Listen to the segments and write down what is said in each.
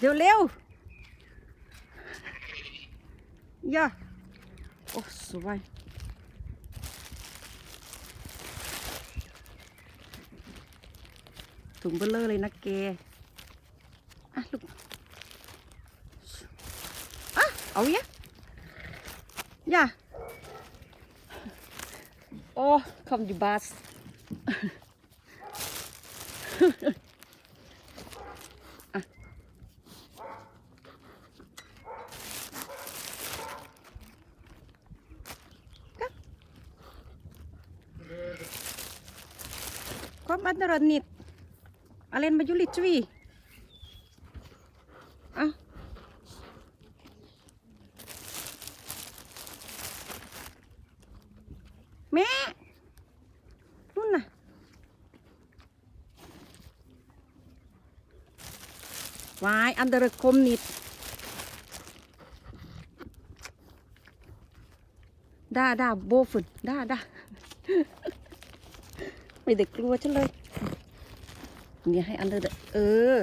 เร็วเร็วย่าโอ้สวยถุงเบลเลอร์เลยนะเกอะลูกอะเอาเยอะย่าโอ้คอยู่บาส Kom andra nit. Alin baju litwi. Ah. Mẹ. Luôn nè. Vài under kom nit. Đa đa bô phun. Đa นี่เด็กกลัวจังเลยเนี่ยให้อันเด้อเออ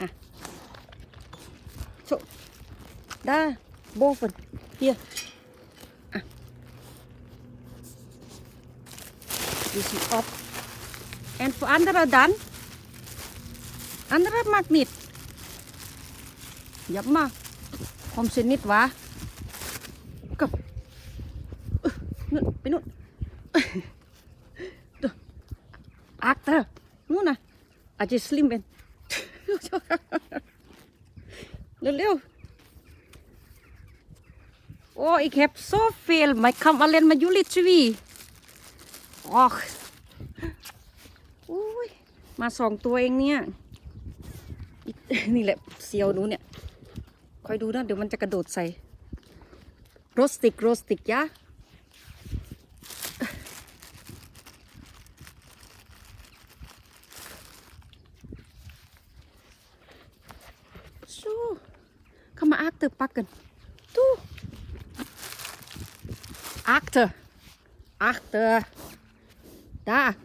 อะโชด้าโบฝนเฮียอะดิฉันออฟ and for under a done under a magnet ยับมาคอมเสนิดวะ นู่น ไปนู่นดูอักเตอร์นู่นนะอาจจะสลิมเป็นเร็วๆ โอ้ ik heb zoveel maar ik kan alleen met jullie twee och อุ้ย มาสองตัวเองเนี่ย นี่แหละเสียวหนูเนี่ย คอยดูนะ เดี๋ยวมันจะกระโดดใส่ โรสติก โรสติกยะ achter pakken. Toe. Achter. Achter. Daar.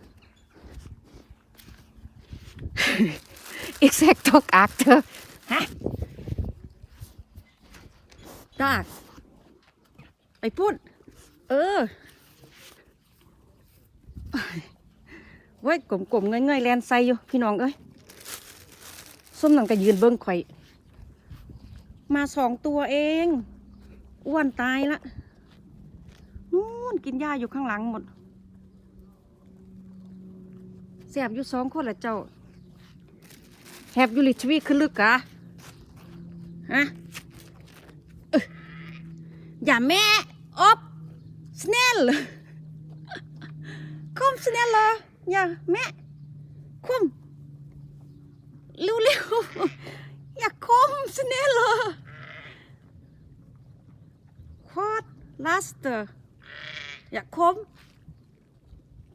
Ik zeg toch achter. Hè? Daar. ไอ้ปุ้นเออเว้ยกลมๆเงยๆแลนใส่อยู่พี่น้องเอ้ยส้มหนังก็ยืนเบิ้งข่อย มาสองตัวเอง อ้วนตายละนู่นกินหญ้าอยู่ข้างหลังหมดแสบอยู่สองคนละเจ้าแฮบอยู่ลิชวีขึ้นลึกกะฮะอย่าแม่อบสเนลคอมสเนลเหรออย่าแม่คอมเร็วๆ อย่าคมสเนลเลยคอดลาสเตอร์อย่าคม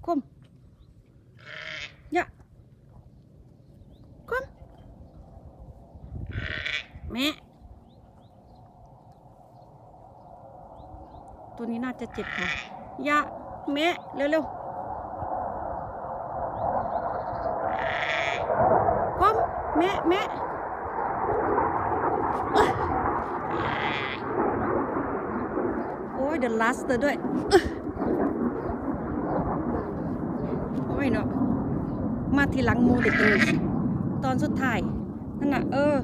คมอย่าคมแม่ตัวนี้น่าจะเจ็บค่ะอย่าแม่เร็วๆคมแม่แม่เอ้ยโอ้้ยเดอะลัสเตอร์ด้วยโอ้ยเนาะมาทีหลังมูเดอร์ตอนสุดท้าย นั่นน่ะ เออ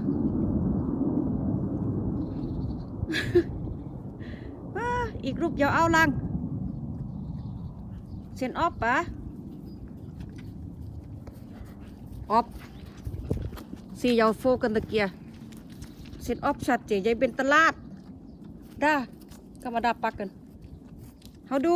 อีกรูปยาวเอาลังเซนออฟปะออฟสี่ยาวโฟกันตะเกียเซนออฟชัดเจนยายเป็นตลาดได้ ก็มาดับปักกันเขาดู